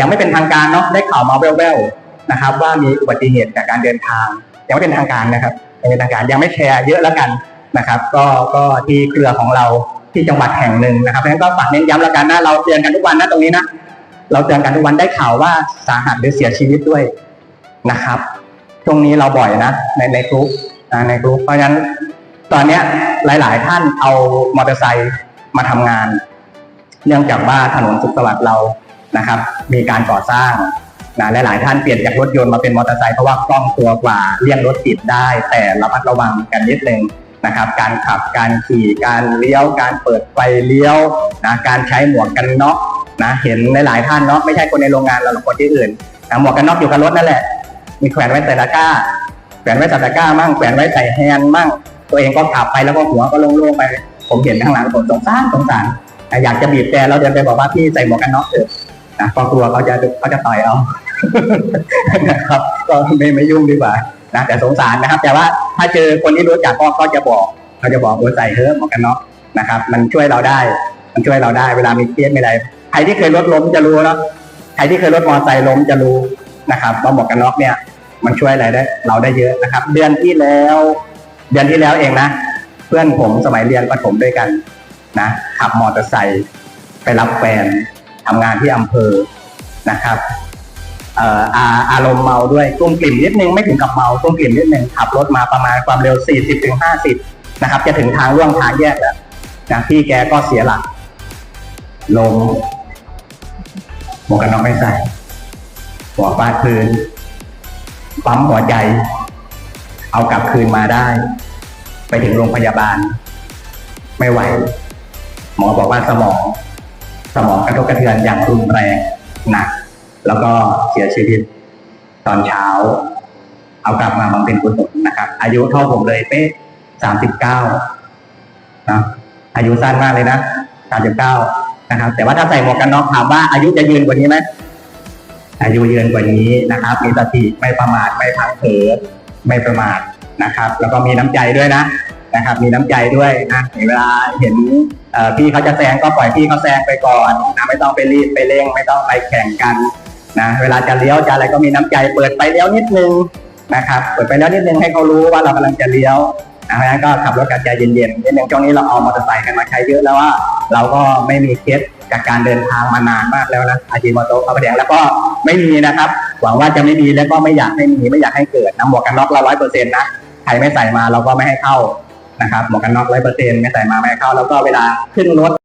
ยังไม่เป็นทางการเนาะได้ข่าวมาแว่วๆนะครับ ว่ามีอุบัติเหตุจากการเดินทาง ยังไม่เป็นทางการนะครับยังไม่เป็นทางการยังไม่แชร์เยอะแล้วกันนะครับ ก็ก็ที่เครือของเราที่จังหวัดแห่งหนึ่งนะครับเพราะฉะนั้นก็ฝากเน้นย้ำแล้วกันนะเราเตือนกันทุกวันนะตรงนี้นะเราเตือนกันทุกวันได้ข่าวว่าสาหัสหรือเสียชีวิตด้วยนะครับช่วงนี้เราบ่อยนะในในกลุ่มในกลุ่มเพราะฉะนั้นตอนเนี้ยหลาย ๆ ท่านเอามอเตอร์ไซค์มาทำงาน เนื่องจากว่าถนนสุขสวัสดิ์เรา นะครับ มีการก่อสร้างนะหลายๆท่านเปลี่ยนจากรถยนต์มาเป็นมอเตอร์ไซค์เพราะว่าคล่องตัวกว่าเลี่ยงรถติดได้ แต่ระมัดระวังกันนิดนึงนะครับ การขับการขี่การเลี้ยว การเปิดไฟเลี้ยวนะการใช้หมวกกันน็อกนะเห็นหลายๆท่านเนาะไม่ใช่คนในโรงงานเราหรอกคนที่อื่นนะหมวกกันน็อกอยู่กับรถนั่นแหละ มีแขวนไว้ใส่ตะกร้าแขวนไว้ใส่ตะกร้ามั่งแขวนไว้ใส่แฮนด์มั่ง ตัวเองก็ขับไปแล้วก็หัวก็โล่งๆไป ผมเห็นข้างหลังผมสงสารสงสารอยากจะบีบแต่เราเดินไปบอกว่าพี่ใส่หมวกกันน็อกเถอะ นะก็กลัวเขาจะเขาจะต่อยเอานะครับ ก็ไม่ไม่ยุ่งดีกว่านะแต่สงสารนะครับ แต่ว่าถ้าเจอคนที่รู้จักก็ก็จะบอกเขาจะบอกว่าใส่เถอะหมวกกันน็อกนะครับ มันช่วยเราได้ มันช่วยเราได้เวลามีเครียดไมีอะไรใครที่เคยรถล้มจะรู้แล้วใครที่เคยรถมอเตอร์ไซค์ล้มจะรู้นะครับว่าหมวกกันน็อกเนี่ย มันช่วยอะไรได้ เราได้เยอะนะครับ เดือนที่แล้ว เดือนที่แล้วเองนะเพื่อนผมสมัยเรียนประถมด้วยกันนะขับมอเตอร์ไซค์ไปรับแฟน ทำงานที่อำเภอนะครับเอ่ออาอารมณ์เมาด้วยกลุ้มกลิ่มนิดนึงไม่ถึงกับเมากลุ้มกลิ่มนิดนึงขับรถมาประมาณความเร็ว 40ถึง50 นะครับ จะถึงทางร่วงทางแยกแล้วนะพี่แกก็เสียหลักลงหมวกกันน็อกไม่ใส่หัวฟาดพื้นปั๊มหัวใจ เอากลับคืนมาได้ ไปถึงโรงพยาบาล ไม่ไหว หมอบอกว่าสมอง สมองกระทบกระเทือนอย่างรุนแรงหนัก แล้วก็เสียชีวิตตอนเช้า เอากลับมาบำเพ็ญกุศลนะครับ อายุเท่าผมเลยเป๊ะสามสิบเก้านะอายุสั้นมากเลยนะสามสิบเก้านะครับ แต่ว่าถ้าใส่หมวกกันน็อกถามว่าอายุจะยืนกว่านี้ไหมอายุยืนกว่านี้นะครับ มีสติไม่ประมาทไม่พังเผลอไม่ประมาทนะครับ แล้วก็มีน้ำใจด้วยนะ นะครับ มีน้ำใจด้วยนะเวลาเห็นพี่เขาจะแซงก็ปล่อยพี่เขาแซงไปก่อนนะไม่ต้องไปรีบไปเร่ง ไม่ต้องไปแข่งกันนะเวลาจะเลี้ยวจะอะไรก็มีน้ำใจเปิดไปเลี้ยวนิดนึงนะครับเปิดไปแล้วนิดนึงให้เขารู้ว่าเรากำลังจะเลี้ยวนะเพราะฉะนั้นก็ขับรถกันใจเย็นๆนิดนึงช่วงนี้เราเอามอเตอร์ไซค์กันมาใช้เยอะแล้วว่า เราก็ไม่มีเคสจากการเดินทางมานานมากแล้วนะอาชีพมอเตอร์พระประแดงแล้วก็ไม่มีนะครับ หวังว่าจะไม่มีแล้วก็ไม่อยากให้มีไม่อยากให้เกิดนะหมวกกันน็อกเราร้อยเปอร์เซ็นต์นะใครไม่ใส่มาเราก็ไม่ให้เข้า นะครับหมวกกันน็อกร้อยเปอร์เซ็นต์ไม่ใส่มาไม่เข้าแล้วก็เวลาขึ้นรถ